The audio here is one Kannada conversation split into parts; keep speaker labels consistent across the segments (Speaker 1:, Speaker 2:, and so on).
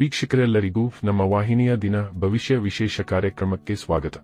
Speaker 1: ವೀಕ್ಷಕರೆಲ್ಲರಿಗೂ ನಮ್ಮ ವಾಹಿನಿಯ ದಿನ ಭವಿಷ್ಯ ವಿಶೇಷ ಕಾರ್ಯಕ್ರಮಕ್ಕೆ ಸ್ವಾಗತ.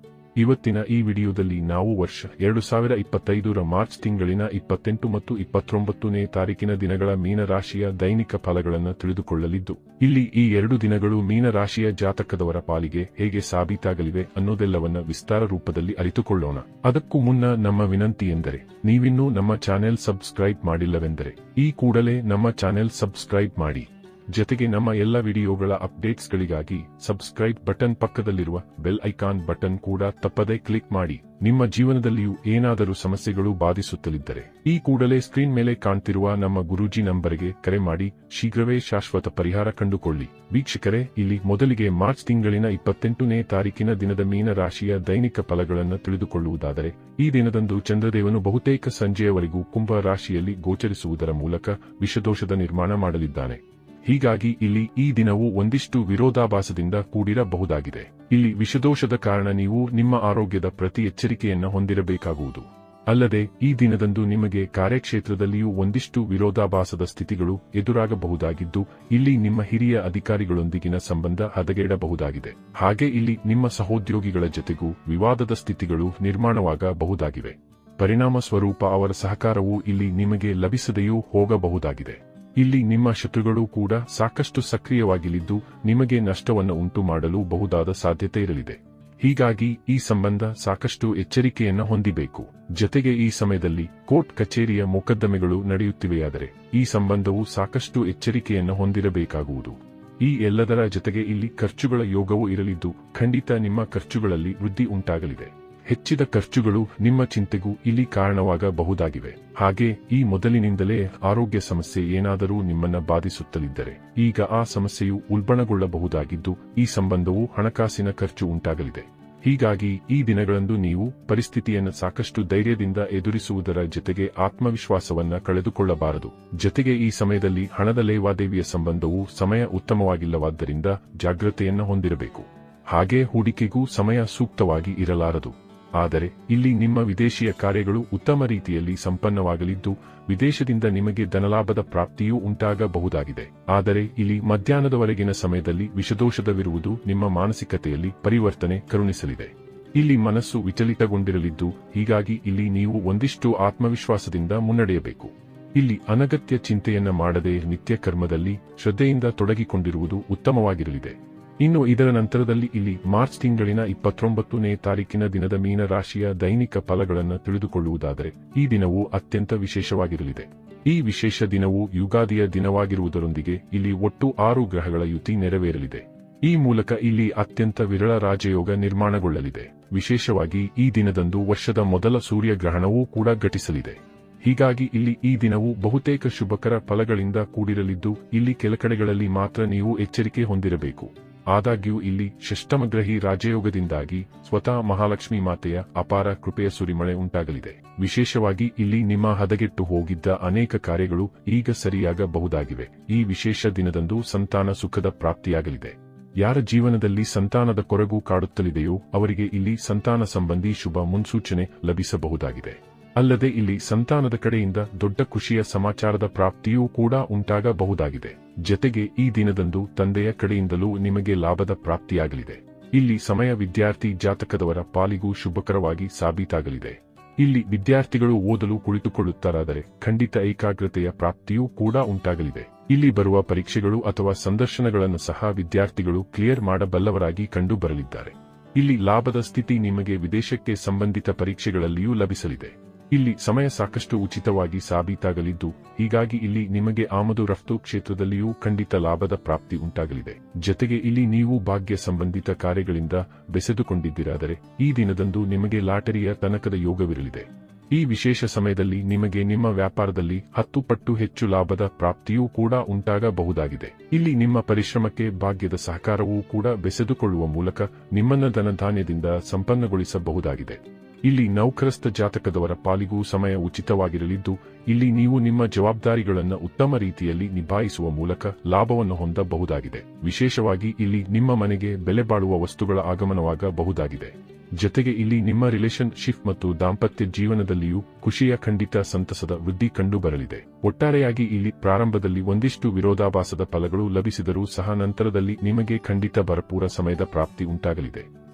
Speaker 1: ಇವತ್ತಿನ ಈ ವಿಡಿಯೋದಲ್ಲಿ ನಾವು ವರ್ಷ ಎರಡು ಸಾವಿರ ಇಪ್ಪತ್ತೈದರ ಮಾರ್ಚ್ ತಿಂಗಳಿನ ಇಪ್ಪತ್ತೆಂಟು ಮತ್ತು ಇಪ್ಪತ್ತೊಂಬತ್ತನೇ ತಾರೀಕಿನ ದಿನಗಳ ಮೀನರಾಶಿಯ ದೈನಿಕ ಫಲಗಳನ್ನು ತಿಳಿದುಕೊಳ್ಳಲಿದ್ದು, ಇಲ್ಲಿ ಈ ಎರಡು ದಿನಗಳು ಮೀನರಾಶಿಯ ಜಾತಕದವರ ಪಾಲಿಗೆ ಹೇಗೆ ಸಾಬೀತಾಗಲಿವೆ ಅನ್ನೋದೆಲ್ಲವನ್ನ ವಿಸ್ತಾರ ರೂಪದಲ್ಲಿ ಅರಿತುಕೊಳ್ಳೋಣ. ಅದಕ್ಕೂ ಮುನ್ನ ನಮ್ಮ ವಿನಂತಿ ಎಂದರೆ, ನೀವಿನ್ನೂ ನಮ್ಮ ಚಾನೆಲ್ ಸಬ್ಸ್ಕ್ರೈಬ್ ಮಾಡಿಲ್ಲವೆಂದರೆ, ಈ ಕೂಡಲೇ ನಮ್ಮ ಚಾನೆಲ್ ಸಬ್ಸ್ಕ್ರೈಬ್ ಮಾಡಿ. ಜೊತೆಗೆ ನಮ್ಮ ಎಲ್ಲ ವಿಡಿಯೋಗಳ ಅಪ್ಡೇಟ್ಸ್ಗಳಿಗಾಗಿ ಸಬ್ಸ್ಕ್ರೈಬ್ ಬಟನ್ ಪಕ್ಕದಲ್ಲಿರುವ ಬೆಲ್ ಐಕಾನ್ ಬಟನ್ ಕೂಡ ತಪ್ಪದೇ ಕ್ಲಿಕ್ ಮಾಡಿ. ನಿಮ್ಮ ಜೀವನದಲ್ಲಿಯೂ ಏನಾದರೂ ಸಮಸ್ಯೆಗಳು ಬಾಧಿಸುತ್ತಲಿದ್ದರೆ ಈ ಕೂಡಲೇ ಸ್ಕ್ರೀನ್ ಮೇಲೆ ಕಾಣ್ತಿರುವ ನಮ್ಮ ಗುರೂಜಿ ನಂಬರ್ಗೆ ಕರೆ ಮಾಡಿ. ಶೀಘ್ರವೇ ಶಾಶ್ವತ ಪರಿಹಾರ ಕಂಡುಕೊಳ್ಳಿ. ವೀಕ್ಷಕರೇ, ಇಲ್ಲಿ ಮೊದಲಿಗೆ ಮಾರ್ಚ್ ತಿಂಗಳಿನ ಇಪ್ಪತ್ತೆಂಟನೇ ತಾರೀಕಿನ ದಿನದ ಮೀನ ರಾಶಿಯ ದೈನಿಕ ಫಲಗಳನ್ನು ತಿಳಿದುಕೊಳ್ಳುವುದಾದರೆ, ಈ ದಿನದಂದು ಚಂದ್ರದೇವನು ಬಹುತೇಕ ಸಂಜೆಯವರೆಗೂ ಕುಂಭ ರಾಶಿಯಲ್ಲಿ ಗೋಚರಿಸುವುದರ ಮೂಲಕ ವಿಷದೋಷದ ನಿರ್ಮಾಣ ಮಾಡಲಿದ್ದಾನೆ. ಹೀಗಾಗಿ ಇಲ್ಲಿ ಈ ದಿನವು ಒಂದಿಷ್ಟು ವಿರೋಧಾಭಾಸದಿಂದ ಕೂಡಿರಬಹುದಾಗಿದೆ. ಇಲ್ಲಿ ವಿಷದೋಷದ ಕಾರಣ ನೀವು ನಿಮ್ಮ ಆರೋಗ್ಯದ ಪ್ರತಿ ಎಚ್ಚರಿಕೆಯನ್ನು ಹೊಂದಿರಬೇಕಾಗುವುದು. ಅಲ್ಲದೆ, ಈ ದಿನದಂದು ನಿಮಗೆ ಕಾರ್ಯಕ್ಷೇತ್ರದಲ್ಲಿಯೂ ಒಂದಿಷ್ಟು ವಿರೋಧಾಭಾಸದ ಸ್ಥಿತಿಗಳು ಎದುರಾಗಬಹುದಾಗಿದ್ದು, ಇಲ್ಲಿ ನಿಮ್ಮ ಹಿರಿಯ ಅಧಿಕಾರಿಗಳೊಂದಿಗಿನ ಸಂಬಂಧ ಹದಗೆಡಬಹುದಾಗಿದೆ. ಹಾಗೆ ಇಲ್ಲಿ ನಿಮ್ಮ ಸಹೋದ್ಯೋಗಿಗಳ ಜೊತೆಗೂ ವಿವಾದದ ಸ್ಥಿತಿಗಳು ನಿರ್ಮಾಣವಾಗಬಹುದಾಗಿವೆ. ಪರಿಣಾಮ ಸ್ವರೂಪ ಅವರ ಸಹಕಾರವು ಇಲ್ಲಿ ನಿಮಗೆ ಲಭಿಸದೆಯೂ ಹೋಗಬಹುದಾಗಿದೆ. ಇಲ್ಲಿ ನಿಮ್ಮ ಶತ್ರುಗಳು ಕೂಡ ಸಾಕಷ್ಟು ಸಕ್ರಿಯವಾಗಿಲಿದ್ದು ನಿಮಗೆ ನಷ್ಟವನ್ನು ಉಂಟು ಮಾಡಲು ಬಹುದಾದ ಸಾಧ್ಯತೆ ಇರಲಿದೆ. ಹೀಗಾಗಿ ಈ ಸಂಬಂಧ ಸಾಕಷ್ಟು ಎಚ್ಚರಿಕೆಯನ್ನು ಹೊಂದಿಬೇಕು. ಜತೆಗೆ ಈ ಸಮಯದಲ್ಲಿ ಕೋರ್ಟ್ ಕಚೇರಿಯ ಮೊಕದ್ದಮೆಗಳು ನಡೆಯುತ್ತಿವೆಯಾದರೆ ಈ ಸಂಬಂಧವು ಸಾಕಷ್ಟು ಎಚ್ಚರಿಕೆಯನ್ನು ಹೊಂದಿರಬೇಕಾಗುವುದು. ಈ ಎಲ್ಲದರ ಜೊತೆಗೆ ಇಲ್ಲಿ ಖರ್ಚುಗಳ ಯೋಗವೂ ಇರಲಿದ್ದು ಖಂಡಿತ ನಿಮ್ಮ ಖರ್ಚುಗಳಲ್ಲಿ ವೃದ್ಧಿ ಉಂಟಾಗಲಿದೆ. ಹೆಚ್ಚಿದ ಖರ್ಚುಗಳು ನಿಮ್ಮ ಚಿಂತೆಗೂ ಇಲ್ಲಿ ಕಾರಣವಾಗಬಹುದಾಗಿವೆ. ಹಾಗೆ ಈ ಮೊದಲಿನಿಂದಲೇ ಆರೋಗ್ಯ ಸಮಸ್ಯೆ ಏನಾದರೂ ನಿಮ್ಮನ್ನ ಬಾಧಿಸುತ್ತಲಿದ್ದರೆ ಈಗ ಆ ಸಮಸ್ಯೆಯು ಉಲ್ಬಣಗೊಳ್ಳಬಹುದಾಗಿದ್ದು ಈ ಸಂಬಂಧವು ಹಣಕಾಸಿನ ಖರ್ಚು ಉಂಟಾಗಲಿದೆ. ಹೀಗಾಗಿ ಈ ದಿನಗಳಂದು ನೀವು ಪರಿಸ್ಥಿತಿಯನ್ನು ಸಾಕಷ್ಟು ಧೈರ್ಯದಿಂದ ಎದುರಿಸುವುದರ ಜೊತೆಗೆ ಆತ್ಮವಿಶ್ವಾಸವನ್ನ ಕಳೆದುಕೊಳ್ಳಬಾರದು. ಜೊತೆಗೆ ಈ ಸಮಯದಲ್ಲಿ ಹಣದ ಲೇವಾದೇವಿಯ ಸಂಬಂಧವು ಸಮಯ ಉತ್ತಮವಾಗಿಲ್ಲವಾದ್ದರಿಂದ ಜಾಗ್ರತೆಯನ್ನು ಹೊಂದಿರಬೇಕು. ಹಾಗೆ ಹೂಡಿಕೆಗೂ ಸಮಯ ಸೂಕ್ತವಾಗಿ ಇರಲಾರದು. ಆದರೆ ಇಲ್ಲಿ ನಿಮ್ಮ ವಿದೇಶಿಯ ಕಾರ್ಯಗಳು ಉತ್ತಮ ರೀತಿಯಲ್ಲಿ ಸಂಪನ್ನವಾಗಲಿದ್ದು, ವಿದೇಶದಿಂದ ನಿಮಗೆ ಧನಲಾಭದ ಪ್ರಾಪ್ತಿಯೂ ಉಂಟಾಗಬಹುದಾಗಿದೆ. ಆದರೆ ಇಲ್ಲಿ ಮಧ್ಯಾಹ್ನದವರೆಗಿನ ಸಮಯದಲ್ಲಿ ವಿಷದೋಷದವಿರುವುದು ನಿಮ್ಮ ಮಾನಸಿಕತೆಯಲ್ಲಿ ಪರಿವರ್ತನೆ ಕರುಣಿಸಲಿದೆ. ಇಲ್ಲಿ ಮನಸ್ಸು ವಿಚಲಿತಗೊಂಡಿರಲಿದ್ದು, ಹೀಗಾಗಿ ಇಲ್ಲಿ ನೀವು ಒಂದಿಷ್ಟು ಆತ್ಮವಿಶ್ವಾಸದಿಂದ ಮುನ್ನಡೆಯಬೇಕು. ಇಲ್ಲಿ ಅನಗತ್ಯ ಚಿಂತೆಯನ್ನ ಮಾಡದೆ ನಿತ್ಯ ಕರ್ಮದಲ್ಲಿ ಶ್ರದ್ಧೆಯಿಂದ ತೊಡಗಿಕೊಂಡಿರುವುದು ಉತ್ತಮವಾಗಿರಲಿದೆ. ಇನ್ನು ಇದರ ನಂತರದಲ್ಲಿ ಇಲ್ಲಿ ಮಾರ್ಚ್ ತಿಂಗಳಿನ ಇಪ್ಪತ್ತೊಂಬತ್ತನೇ ತಾರೀಕಿನ ದಿನದ ಮೀನ ರಾಶಿಯ ದೈನಿಕ ಫಲಗಳನ್ನು ತಿಳಿದುಕೊಳ್ಳುವುದಾದರೆ ಈ ದಿನವು ಅತ್ಯಂತ ವಿಶೇಷವಾಗಿರಲಿದೆ. ಈ ವಿಶೇಷ ದಿನವು ಯುಗಾದಿಯ ದಿನವಾಗಿರುವುದರೊಂದಿಗೆ ಇಲ್ಲಿ ಒಟ್ಟು ಆರು ಗ್ರಹಗಳ ಯುತಿ ನೆರವೇರಲಿದೆ. ಈ ಮೂಲಕ ಇಲ್ಲಿ ಅತ್ಯಂತ ವಿರಳ ರಾಜಯೋಗ ನಿರ್ಮಾಣಗೊಳ್ಳಲಿದೆ. ವಿಶೇಷವಾಗಿ ಈ ದಿನದಂದು ವರ್ಷದ ಮೊದಲ ಸೂರ್ಯಗ್ರಹಣವೂ ಕೂಡ ಘಟಿಸಲಿದೆ. ಹೀಗಾಗಿ ಇಲ್ಲಿ ಈ ದಿನವು ಬಹುತೇಕ ಶುಭಕರ ಫಲಗಳಿಂದ ಕೂಡಿರಲಿದ್ದು, ಇಲ್ಲಿ ಕೆಲಕಡೆಗಳಲ್ಲಿ ಮಾತ್ರ ನೀವು ಎಚ್ಚರಿಕೆ ಹೊಂದಿರಬೇಕು. ಆದಾಗ್ಯೂ ಇಲ್ಲಿ ಶಿಷ್ಟಮಗ್ರಹಿ ರಾಜಯೋಗದಿಂದಾಗಿ ಸ್ವತಃ ಮಹಾಲಕ್ಷ್ಮಿ ಮಾತೆಯ ಅಪಾರ ಕೃಪೆಯ ಸುರಿಮಳೆ ಉಂಟಾಗಲಿದೆ. ವಿಶೇಷವಾಗಿ ಇಲ್ಲಿ ನಿಮ್ಮ ಹದಗೆಟ್ಟು ಹೋಗಿದ್ದ ಅನೇಕ ಕಾರ್ಯಗಳು ಈಗ ಸರಿಯಾಗಬಹುದಾಗಿವೆ. ಈ ವಿಶೇಷ ದಿನದಂದು ಸಂತಾನ ಸುಖದ ಪ್ರಾಪ್ತಿಯಾಗಲಿದೆ. ಯಾರ ಜೀವನದಲ್ಲಿ ಸಂತಾನದ ಕೊರಗು ಕಾಡುತ್ತಲಿದೆಯೋ ಅವರಿಗೆ ಇಲ್ಲಿ ಸಂತಾನ ಸಂಬಂಧಿ ಶುಭ ಮುನ್ಸೂಚನೆ ಲಭಿಸಬಹುದಾಗಿದೆ. ಅಲ್ಲದೆ ಇಲ್ಲಿ ಸಂತಾನದ ಕಡೆಯಿಂದ ದೊಡ್ಡ ಖುಷಿಯ ಸಮಾಚಾರದ ಪ್ರಾಪ್ತಿಯೂ ಕೂಡ ಉಂಟಾಗಬಹುದಾಗಿದೆ. ಜೊತೆಗೆ ಈ ದಿನದಂದು ತಂದೆಯ ಕಡೆಯಿಂದಲೂ ನಿಮಗೆ ಲಾಭದ ಪ್ರಾಪ್ತಿಯಾಗಲಿದೆ. ಇಲ್ಲಿ ಸಮಯ ವಿದ್ಯಾರ್ಥಿ ಜಾತಕದವರ ಪಾಲಿಗೂ ಶುಭಕರವಾಗಿ ಸಾಬೀತಾಗಲಿದೆ. ಇಲ್ಲಿ ವಿದ್ಯಾರ್ಥಿಗಳು ಓದಲು ಕುಳಿತುಕೊಳ್ಳುತ್ತಾರಾದರೆ ಖಂಡಿತ ಏಕಾಗ್ರತೆಯ ಪ್ರಾಪ್ತಿಯೂ ಕೂಡ ಉಂಟಾಗಲಿದೆ. ಇಲ್ಲಿ ಬರುವ ಪರೀಕ್ಷೆಗಳು ಅಥವಾ ಸಂದರ್ಶನಗಳನ್ನು ಸಹ ವಿದ್ಯಾರ್ಥಿಗಳು ಕ್ಲಿಯರ್ ಮಾಡಬಲ್ಲವರಾಗಿ ಕಂಡು ಬರಲಿದ್ದಾರೆ ಇಲ್ಲಿ ಲಾಭದ ಸ್ಥಿತಿ ನಿಮಗೆ ವಿದೇಶಕ್ಕೆ ಸಂಬಂಧಿತ ಪರೀಕ್ಷೆಗಳಲ್ಲಿಯೂ ಲಭಿಸಲಿದೆ. ಇಲ್ಲಿ ಸಮಯ ಸಾಕಷ್ಟು ಉಚಿತವಾಗಿ ಸಾಬೀತಾಗಲಿದ್ದು, ಹೀಗಾಗಿ ಇಲ್ಲಿ ನಿಮಗೆ ಆಮದು ರಫ್ತು ಕ್ಷೇತ್ರದಲ್ಲಿಯೂ ಖಂಡಿತ ಲಾಭದ ಪ್ರಾಪ್ತಿ ಉಂಟಾಗಲಿದೆ. ಜತೆಗೆ ಇಲ್ಲಿ ನೀವು ಭಾಗ್ಯ ಸಂಬಂಧಿತ ಕಾರ್ಯಗಳಿಂದ ಬೆಸೆದುಕೊಂಡಿದ್ದಿರಾದರೆ, ಈ ದಿನದಂದು ನಿಮಗೆ ಲಾಟರಿಯ ತನಕದ ಯೋಗವಿರಲಿದೆ. ಈ ವಿಶೇಷ ಸಮಯದಲ್ಲಿ ನಿಮಗೆ ನಿಮ್ಮ ವ್ಯಾಪಾರದಲ್ಲಿ ಹತ್ತು ಪಟ್ಟು ಹೆಚ್ಚು ಲಾಭದ ಪ್ರಾಪ್ತಿಯೂ ಕೂಡ ಉಂಟಾಗಬಹುದಾಗಿದೆ. ಇಲ್ಲಿ ನಿಮ್ಮ ಪರಿಶ್ರಮಕ್ಕೆ ಭಾಗ್ಯದ ಸಹಕಾರವೂ ಕೂಡ ಬೆಸೆದುಕೊಳ್ಳುವ ಮೂಲಕ ನಿಮ್ಮನ್ನ ಧನಧಾನ್ಯದಿಂದ ಸಂಪನ್ನಗೊಳಿಸಬಹುದಾಗಿದೆ. ಇಲ್ಲಿ ನೌಕರಸ್ಥ ಜಾತಕದವರ ಪಾಲಿಗೂ ಸಮಯ ಉಚಿತವಾಗಿರಲಿದ್ದು, ಇಲ್ಲಿ ನೀವು ನಿಮ್ಮ ಜವಾಬ್ದಾರಿಗಳನ್ನು ಉತ್ತಮ ರೀತಿಯಲ್ಲಿ ನಿಭಾಯಿಸುವ ಮೂಲಕ ಲಾಭವನ್ನು ಹೊಂದಬಹುದಾಗಿದೆ. ವಿಶೇಷವಾಗಿ ಇಲ್ಲಿ ನಿಮ್ಮ ಮನೆಗೆ ಬೆಲೆ ಬಾಳುವ ವಸ್ತುಗಳ ಆಗಮನವಾಗಬಹುದಾಗಿದೆ. ಜತೆಗೆ ಇಲ್ಲಿ ನಿಮ್ಮ ರಿಲೇಷನ್ ಶಿಪ್ ಮತ್ತು ದಾಂಪತ್ಯ ಜೀವನದಲ್ಲಿಯೂ ಖುಷಿಯ ಖಂಡಿತ ಸಂತಸದ ವೃದ್ಧಿ ಕಂಡುಬರಲಿದೆ. ಒಟ್ಟಾರೆಯಾಗಿ ಇಲ್ಲಿ ಪ್ರಾರಂಭದಲ್ಲಿ ಒಂದಿಷ್ಟು ವಿರೋಧಾಭಾಸದ ಫಲಗಳು ಲಭಿಸಿದರೂ ಸಹ ನಂತರದಲ್ಲಿ ನಿಮಗೆ ಖಂಡಿತ ಭರಪೂರ ಸಮಯದ ಪ್ರಾಪ್ತಿ ಉಂಟಾಗಲಿದೆ.